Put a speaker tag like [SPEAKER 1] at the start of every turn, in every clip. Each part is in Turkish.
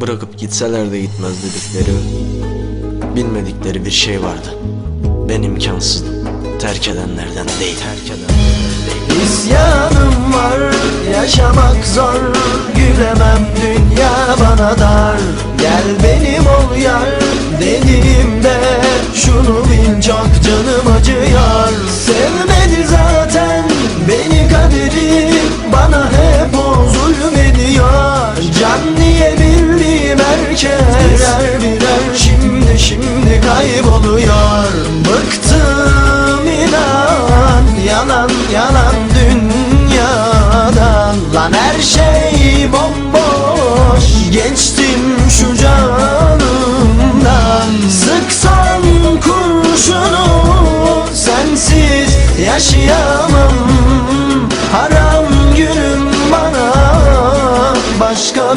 [SPEAKER 1] Bırakıp gitseler de gitmez dedikleri Bilmedikleri bir şey vardı. Ben imkansızdım. Terk edenlerden değil. Terk edenlerden değil.
[SPEAKER 2] İsyanım var yaşamak zor. Gülemem dünya bana dar. Gel benim ol yar dediğimde kayboluyor. Bıktım inan yalan yalan dünyadan. Lan her şey bomboş Geçtim şu canımdan. Sıksan kurşunu Sensiz yaşayamam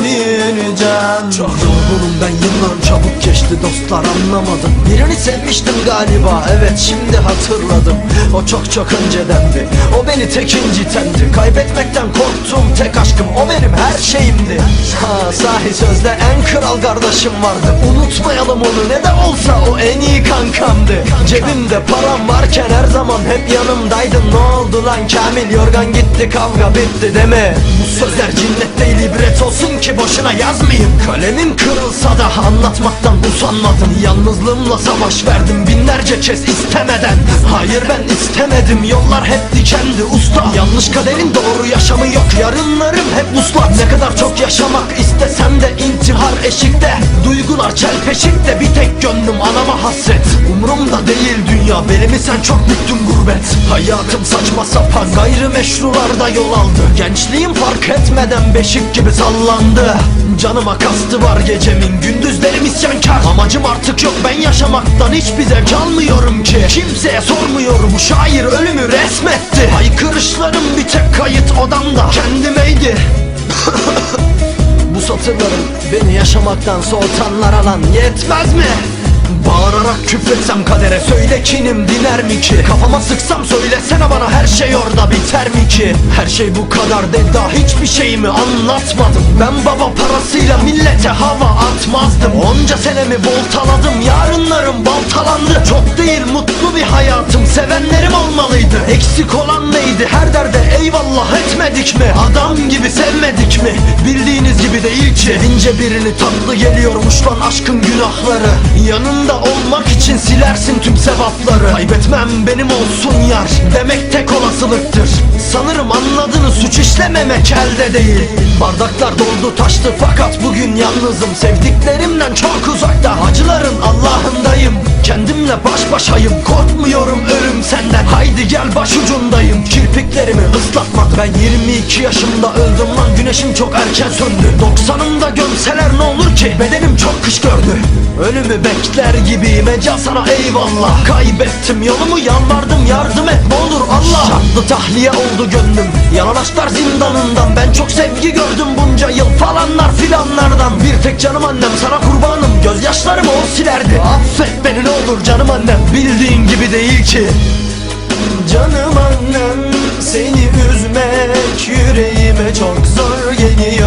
[SPEAKER 2] bir can.
[SPEAKER 3] Çok yorgunum ben yıllar çabuk geçti dostlar anlamadım. Birini sevmiştim galiba evet şimdi hatırladım. O çok çok öncedendi O beni tek incitendi. Kaybetmekten korktum tek aşkım O benim her şeyimdi. Ha sahi sözde en kral kardeşim vardı. Unutmayalım onu ne de olsa o en iyi kankamdı. Cebimde param varken zaman hep yanımdaydın. Ne oldu lan Kamil? Yorgan gitti kavga bitti deme Bu sözler cinnet değil ibret olsun ki boşuna yazmayayım. Kalemim kırılsa da anlatmaktan usanmadım. Yalnızlığımla savaş verdim binlerce kez istemeden. Hayır ben istemedim. Yollar hep dikendi usta. Yanlış kaderin doğru yaşamı yok. Yarınlarım hep uslat. Ne kadar çok yaşamak istesem de intihar eşikte. Duygular çelpeşikte. Bir tek gönlüm anama hasret. Umurumda değil dünya belimi sen çok büktün gurbet. Hayatım saçma sapan gayrimeşrularda yol aldı. Gençliğim fark etmeden beşik gibi sallandı. Canıma kastı var gecemin gündüzlerim isyankar. Amacım artık yok ben yaşamaktan hiçbir zevk almıyorum ki. Kimseye sormuyorum şair ölümü resmetti. Haykırışlarım bir tek kayıt odamda kendimeydi. Bu satırlarım beni yaşamaktan soğutanlara lan yetmez mi? Bağırarak küfretsem kadere söyle kinim diner mi ki? Kafama sıksam söylesene bana her şey orada biter mi ki? Her şey bu kadar de daha hiçbir şeyimi anlatmadım. Ben baba parasıyla millete hava atmazdım. Onca senemi voltaladım yarınlarım baltalandı. Çok değil mutlu bir hayatım sevenlerim olmalıydı. Eksik olan neydi? Her derde eyvallah etmedik mi? Adam gibi sevmedik mi? Bildiğiniz gibi değil ki. Sevince birini tatlı geliyormuş lan aşkın günahları Yanında olmak için silersin tüm sevapları. Kaybetmem benim olsun yar. Demek tek olasılıktır Sanırım anladığını suç işlememek elde değil. Bardaklar doldu taştı fakat bugün yalnızım. Sevdiklerimden çok uzakta acıların Allah'ındayım. Kendimle baş başayım korkmuyorum ölüm senden. Haydi gel başucundayım kirpiklerimi ıslatmadım Ben 22 yaşımda öldüm lan güneşim çok erken söndü. 90'ımda gömseler ne olur ki? Bedenim çok kış gördü. Ölümü bekler gibiyim ecel sana eyvallah. Kaybettim yolumu yalvardım yardım et Şartlı tahliye oldu gönlüm. Yalan aşklar zindanından. Ben çok sevgi gördüm bunca yıl falanlar filanlardan. Bir tek canım annem sana kurbanım. Gözyaşlarımı o silerdi. Affet beni ne olur canım annem. Bildiğin gibi değil ki.
[SPEAKER 2] Canım annem seni üzmek yüreğime çok zor geliyor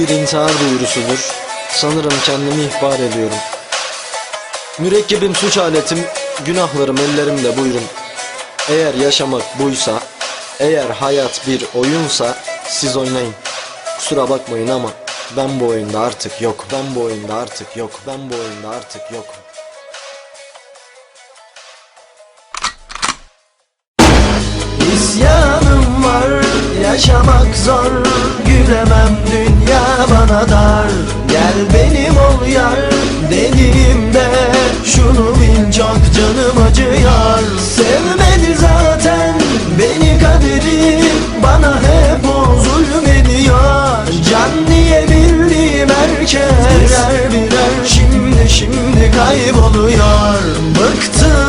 [SPEAKER 1] bir intihar duyurusudur. Sanırım kendimi ihbar ediyorum. Mürekkebim suç aletim Günahlarım ellerimde buyurun. Eğer yaşamak buysa Eğer hayat bir oyunsa Siz oynayın. Kusura bakmayın ama Ben bu oyunda artık yok Ben bu oyunda artık yok Ben bu oyunda artık yok.
[SPEAKER 2] İsyanım var yaşamak zor. Gülemem dünya bana dar. Gel benim ol yar dediğimde Şunu bil çok canım acıyor. Sevmedi zaten beni kaderi Bana hep o zulmediyor Can diye bildiğim herkes Birer birer. Şimdi şimdi kayboluyor. Bıktım